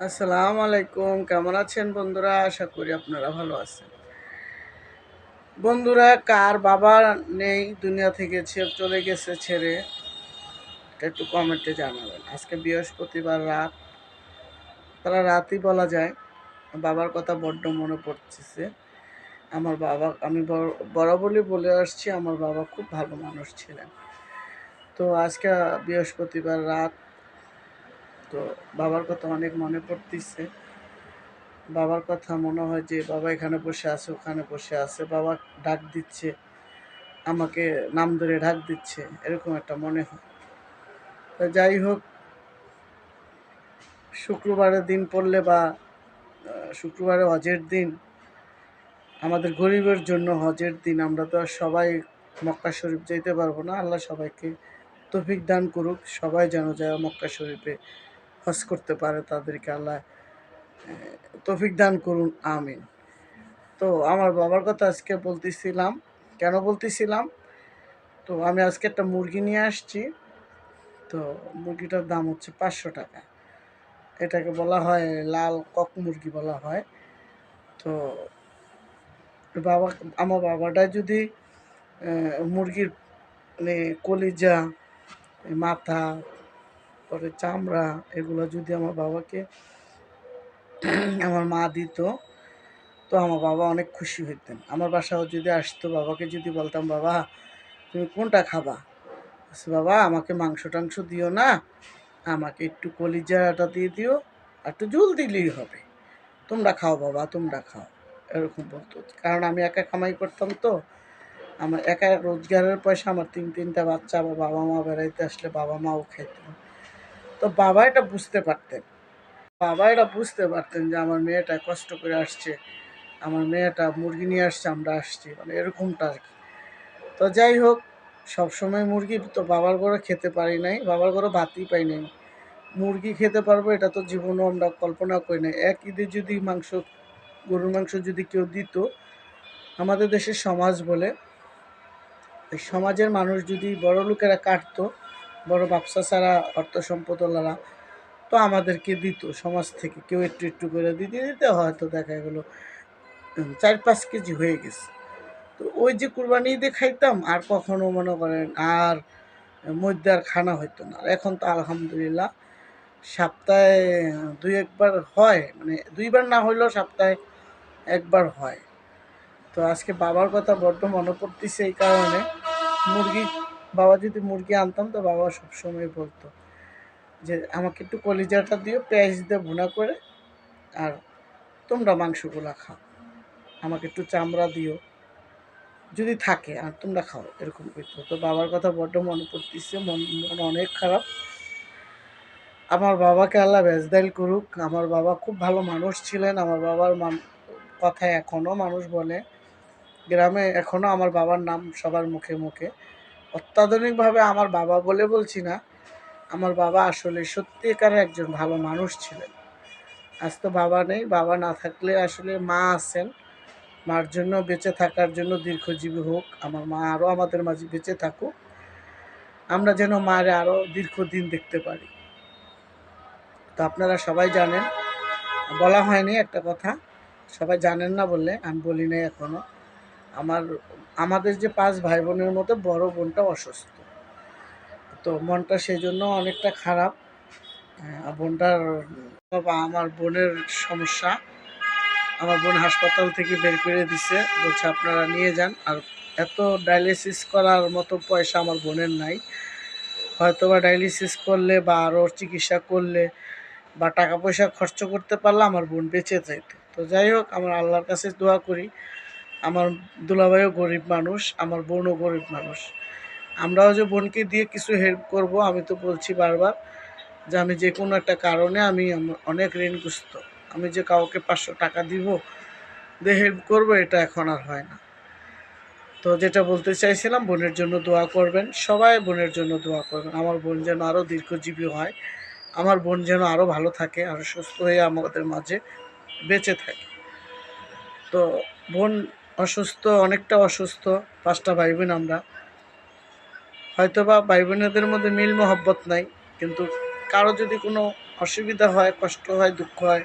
আসসালামু আলাইকুম, কেমন আছেন বন্ধুরা? আশা করি আপনারা ভালো আছেন। বন্ধুরা, কার বাবা নেই, দুনিয়া থেকে চলে গেছে ছেড়ে একটু কমেন্টে জানাবেন। আজকে বৃহস্পতিবার রাত তারা রাতই বলা যায়, বাবার কথা বড্ড মনে পড়তেছে। আমার বাবা, আমি বড়- বরাবরই বলে আসছি, আমার বাবা খুব ভালো মানুষ ছিলেন। তো আজকে বৃহস্পতিবার রাত তো বাবার কথা অনেক মনে পড়তেছে। বাবার কথা মনে হয় যে, বাবা এখানে বসে আছে, ওখানে বসে আছে। বাবা ডাক দিচ্ছে, আমাকে নাম ধরে ডাক দিচ্ছে, এরকম একটা মনে হয়। তো যাই হোক, শুক্রবারের দিন পড়লে বা শুক্রবারে হজের দিন, আমাদের গরিবের জন্য হজের দিন, আমরা তো আর সবাই মক্কা শরীফ যেতে পারব না। আল্লাহ সবাইকে তফিক দান করুক, সবাই যেন যায় মক্কা শরীফে। হজ করতে পারে তাদেরকে আল্লাহ তৌফিক দান করুন, আমিন। তো আমার বাবার কথা আজকে বলতেছিলাম, কেন বলতেছিলাম? তো আমি আজকে একটা মুরগি নিয়ে আসছি, তো মুরগিটার দাম হচ্ছে পাঁচশো টাকা। এটাকে বলা হয় লাল কক মুরগি বলা হয়। তো বাবা, আমার বাবাটা যদি মুরগির মানে কলিজা, মাথা পরে চামড়া, এগুলো যদি আমার বাবাকে আমার মা দিত, তো আমার বাবা অনেক খুশি হইতেন। আমার বাসাও যদি আসতো, বাবাকে যদি বলতাম, বাবা, তুমি কোনটা খাবা? বাবা, আমাকে মাংস টাংস দিও না, আমাকে একটু কলিজাটা দিয়ে দিও, আর একটু জল দিলেই হবে। তোমরা খাও, বাবা, তোমরা খাও। এরকম বলতো। কারণ আমি একা কামাই করতাম তো। আমার একা রোজগারের পয়সা, আমার তিন তিনটা বাচ্চা, আমার বাবা মা বেড়াইতে আসলে বাবা মাও খাইতেন। তো বাবা এটা বুঝতে পারতেন। বাবা এটা বুঝতে পারতেন যে আমার মেয়েটা কষ্ট করে আসছে, আমার মেয়েটা মুরগি নিয়ে আসছে, আমরা আসছি মানে এরকমটা আর কি। তো যাই হোক, সবসময় মুরগি তো বাবার ঘরে খেতে পারি নাই, বাবার ঘরে ভাতই পাই নাই। মুরগি খেতে পারব এটা তো জীবনেও আমরা কল্পনা করি নাই। এক ঈদে যদি মাংস, গরুর মাংস যদি কেউ দিত, আমাদের দেশের সমাজ বলে সমাজের মানুষ যদি বড় লোকেরা কাটতো বড় ব্যবসা ছাড়া অর্থ সম্পদওয়ালারা তো আমাদেরকে দিত, সমাজ থেকে কেউ একটু একটু করে দিতে দিতে হয়তো দেখা গেলো চার পাঁচ কেজি হয়ে গেছে। তো ওই যে কুরবানি ঈদে খাইতাম, আর কখনো মনে করেন আর মধ্যে খানা হইতো না। এখন তো আলহামদুলিল্লাহ সপ্তাহে দুই একবার হয় মানে দুইবার না হইলেও সপ্তাহে একবার হয়। তো আজকে বাবার কথা বড্ড মনে পড়তেছে এই কারণে, মুরগি বাবা যদি মুরগি আনতাম তো বাবা সবসময় বলতো যে, আমাকে একটু কলিজাটা দিও, পেঁয়াজ দিয়ে ভুনা করে আর তোমরা মাংসগুলা খাও। আমাকে একটু চামড়া দিও। যদি থাকে, আর তোমরা খাও। এরকম করতো তো বাবার কথা বড্ড মনে পড়তেছে, মন মন অনেক খারাপ। আমার বাবাকে আল্লাহ বেজদাইল করুক। আমার বাবা খুব ভালো মানুষ ছিলেন। আমার বাবার কথায় এখনও মানুষ বলে। গ্রামে এখনও আমার বাবার নাম সবার মুখে মুখে। অত্যাধুনিকভাবে আমার বাবা বলে বলছি না, আমার বাবা আসলে সত্যিকার একজন ভালো মানুষ ছিলেন। আজ তো বাবা নেই, বাবা না থাকলে আসলে মা আছেন। মার জন্য বেঁচে থাকার জন্য দীর্ঘজীবী হোক, আমার মা আরও আমাদের মাঝে বেঁচে থাকুক। আমরা যেন মায়ের আরও দীর্ঘদিন দেখতে পারি। তো আপনারা সবাই জানেন, বলা হয়নি একটা কথা, সবাই জানেন না বললে, আমি বলি নাই এখনও আমার আমাদের যে পাঁচ ভাই বোনের মতো বড় বোনটা অসুস্থ। তো মনটা সেই জন্য অনেকটা খারাপ। বোনটার বাবা আমার বোনের সমস্যা। আমার বোন হাসপাতাল থেকে বের করে দিছে। বলছে, আপনারা নিয়ে যান। আর এত ডায়ালিসিস করার মতো পয়সা আমার বোনের নাই। হয়তো বা ডায়ালিসিস করলে বা আরও চিকিৎসা করলে বা টাকা পয়সা খরচ করতে পারলে আমার বোন বেঁচে যাইত। তো যাই হোক, আমার আল্লাহর কাছে দোয়া করি। আমার দুলাভাইও গরিব মানুষ, আমার বোনও গরিব মানুষ। আমরাও যে বোনকে দিয়ে কিছু হেল্প করব, আমি তো বলছি বারবার যে আমি যে কোনো একটা কারণে আমি অনেক ঋণগ্রস্ত। আমি যে কাউকে পাঁচশো টাকা দিব দিয়ে হেল্প করব, এটা এখন আর হয় না। তো যেটা বলতে চাইছিলাম, বোনের জন্য দোয়া করবেন, সবাই বোনের জন্য দোয়া করবেন। আমার বোন যেন আরও দীর্ঘজীবী হয়, আমার বোন যেন আরও ভালো থাকে আরও সুস্থ হয়ে আমাদের মাঝে বেঁচে থাকে। তো বোন অসুস্থ, অনেকটা অসুস্থ, পাঁচটা ভাই বোন আমরা। হয়তো বা ভাই বোনেদের মধ্যে মিল মহব্বত নাই, কিন্তু কারও যদি কোনো অসুবিধা হয়, কষ্ট হয়, দুঃখ হয়,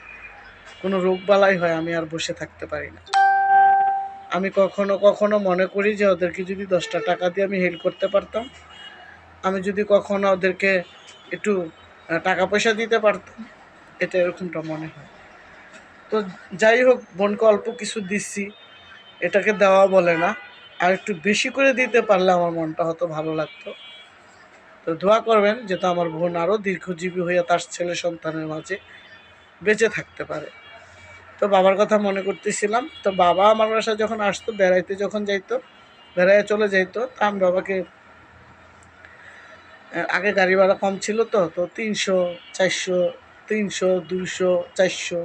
কোনো রোগ বালাই হয়, আমি আর বসে থাকতে পারি না। আমি কখনো কখনো মনে করি যে, ওদেরকে যদি দশটা টাকা দিয়ে আমি হেল্প করতে পারতাম, আমি যদি কখনো ওদেরকে একটু টাকা পয়সা দিতে পারতাম, এটা এরকমটা মনে হয়। তো যাই হোক, বোনকে অল্প কিছু দিচ্ছি। এটাকে দেওয়া বলে না। আর একটু বেশি করে দিতে পারলে আমার মনটা হয়তো ভালো লাগতো। তো দোয়া করবেন যাতে আমার বোন আরও দীর্ঘজীবী হয়ে তার ছেলে সন্তানের মাঝে বেঁচে থাকতে পারে। তো বাবার কথা মনে করতেছিলাম। তো বাবা আমার বাসায় যখন আসতো, বেড়াইতে যখন যাইতো, বেড়াইয়ে চলে যাইতো, তা আমি বাবাকে আগে গাড়ি ভাড়া কম ছিল তো তো তিনশো, চারশো, তিনশো দুশো চারশো।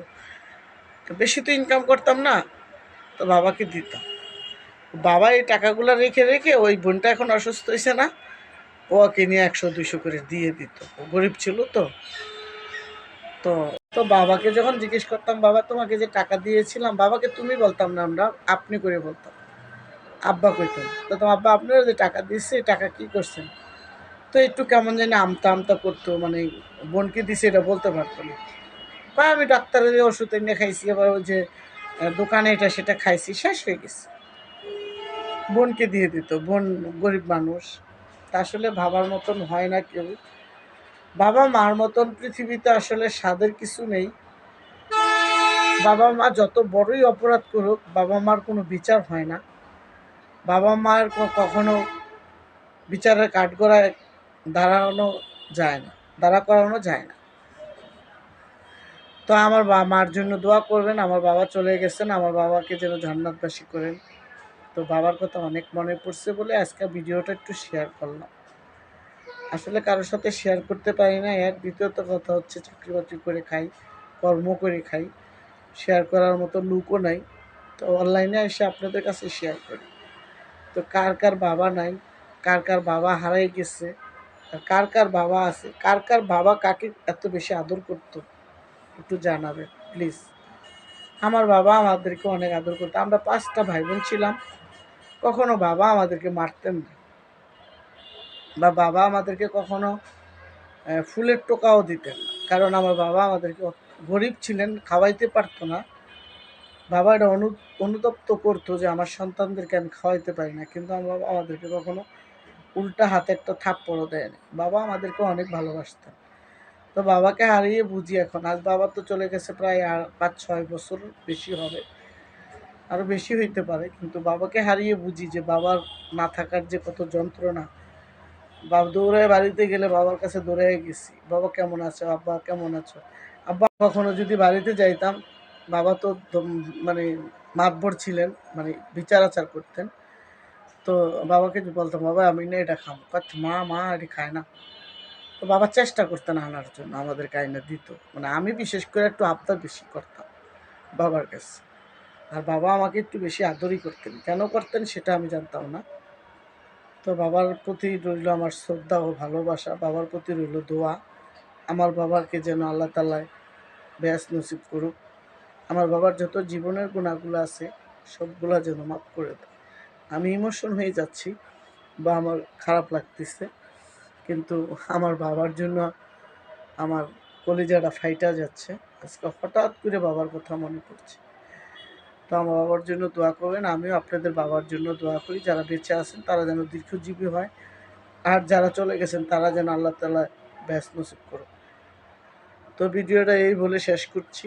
বেশি তো ইনকাম করতাম না। তো বাবাকে দিতাম। বাবা এই টাকাগুলো রেখে রেখে ওই বোনটা এখন অসুস্থ হয়েছে না ওকে নিয়ে একশো দুইশো করে দিয়ে দিত। ও গরিব ছিল তো। তো তো বাবাকে যখন জিজ্ঞেস করতাম, বাবা, তোমাকে যে টাকা দিয়েছিলাম, বাবাকে তুমি বলতাম না আমরা, আপনি করে বলতাম। আব্বা কইতাম তো তোমার আব্বা আপনারা যে টাকা দিচ্ছে এই টাকা কি করছেন? তো একটু কেমন জানি আমতা আমতা করতো মানে বোনকে দিছে এটা বলতে পারতো না। কয় আমি ডাক্তারের ওষুধ এনে খাইছি আবার ওই যে দোকানে এটা সেটা খাইছি, শেষ হয়ে গেছে। বোনকে দিয়ে দিত, বোন গরিব মানুষ। তা আসলে ভাবার মতন হয় না কেউ। বাবা মার মতন পৃথিবীতে আসলে স্বাদের কিছু নেই। বাবা মা যত বড়ই অপরাধ করুক, বাবা মার কোনো বিচার হয় না। বাবা মার কখনো বিচারের কাঠগড়ায় দাঁড়ানো যায় না, দাঁড়া করানো যায় না। তো আমার মার জন্য দোয়া করবেন, আমার বাবা চলে গেছেন, আমার বাবাকে যেন জান্নাতবাসী করেন। তো বাবার কথা অনেক মনে পড়ছে বলে আজকে ভিডিওটা একটু শেয়ার করলাম। আসলে কারোর সাথে শেয়ার করতে পারি না এক দ্বিতীয়ত কথা হচ্ছে চাকরি বাকরি করে খাই, কর্ম করে খাই শেয়ার করার মতো লুকও নাই। তো অনলাইনে এসে আপনাদের কাছে শেয়ার করি। তো কার কার বাবা নাই, কার কার বাবা হারাই গেছে কার কার বাবা আছে, কার কার বাবা কাকে এত বেশি আদর করতো? একটু জানাবে প্লিজ আমার বাবা আমাদেরকে অনেক আদর করতো। আমরা পাঁচটা ভাই বোন ছিলাম। কখনো বাবা আমাদেরকে মারতেন না বা বাবা আমাদেরকে কখনো ফুলের টোকাও দিতেন কারণ আমার বাবা আমাদেরকে গরিব ছিলেন, খাওয়াইতে পারতো না। বাবা এটা অনু, অনুতপ্ত করতো যে আমার সন্তানদেরকে আমি খাওয়াইতে পারি না। কিন্তু আমার বাবা আমাদেরকে কখনো উল্টা হাতে একটা থাপ্পড়ও দেয়নি। বাবা আমাদেরকে অনেক ভালোবাসতেন। তো বাবাকে হারিয়ে বুঝি এখন। আজ বাবা তো চলে গেছে প্রায় আর পাঁচ, ছয় বছর বেশি হবে। আরও বেশি হইতে পারে, কিন্তু বাবাকে হারিয়ে বুঝি যে বাবার না থাকার যে কত যন্ত্রণা। বাবা দৌড়ায় বাড়িতে গেলে বাবার কাছে দৌড়ায় গেছি। বাবা কেমন আছো? আব্বা কেমন আছো? আব্বা কখনো যদি বাড়িতে যাইতাম, বাবা তো মানে মাতবর ছিলেন মানে বিচার আচার করতেন। তো বাবাকে বলতাম, বাবা, আমি না এটা খাব। মা মা, এটা খায় না। তো বাবা চেষ্টা করতেন আনার জন্য আমাদেরকে আইনা দিত। মানে আমি বিশেষ করে একটু আবদার বেশি করতাম বাবার কাছে। আর বাবা আমাকে একটু বেশি আদরই করতেন। কেন করতেন সেটা আমি জানতাম না। তো বাবার প্রতি রইল আমার শ্রদ্ধা ও ভালোবাসা, বাবার প্রতি রইল দোয়া। আমার বাবাকে যেন আল্লাহ তালায় ব্যাস নসিব করুক। আমার বাবার যত জীবনের গুণাগুলো আছে, সবগুলা যেন মাফ করে দেয়। আমি ইমোশন হয়ে যাচ্ছি বা আমার খারাপ লাগতেছে। কিন্তু আমার বাবার জন্য আমার কলিজাটা ফাইটা যাচ্ছে। আজকে হঠাৎ করে বাবার কথা মনে পড়ছে। তো আমার বাবার জন্য দোয়া করবেন, আমিও আপনাদের বাবার জন্য দোয়া করি। যারা বেঁচে আছেন, তারা যেন দীর্ঘজীবী হয়। আর যারা চলে গেছেন, তারা যেন আল্লাহ তালা ব্যাস নসিব করো তো ভিডিওটা এই বলে শেষ করছি।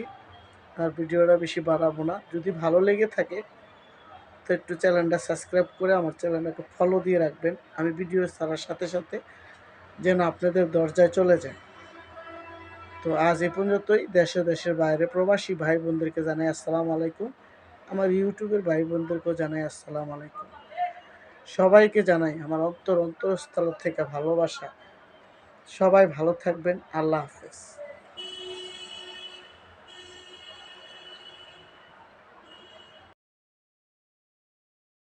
আর ভিডিওটা বেশি বাড়াবো না। যদি ভালো লেগে থাকে, তো একটু চ্যানেলটা সাবস্ক্রাইব করে আমার চ্যানেলটাকে ফলো দিয়ে রাখবেন। আমি ভিডিও ছাড়ার সাথে সাথে যেন আপনাদের দরজায় চলে যায়। তো আজ এ পর্যন্তই। দেশে দেশের বাইরে প্রবাসী ভাই বোনদেরকে জানাই আসসালাম আলাইকুম। আমার ইউটিউবের ভাই বোনদেরকেও জানাই আসসালাম আলাইকুম। সবাইকে জানাই আমার অন্তর অন্তরস্থল থেকে ভালোবাসা। সবাই ভালো থাকবেন। আল্লাহ হাফেজ।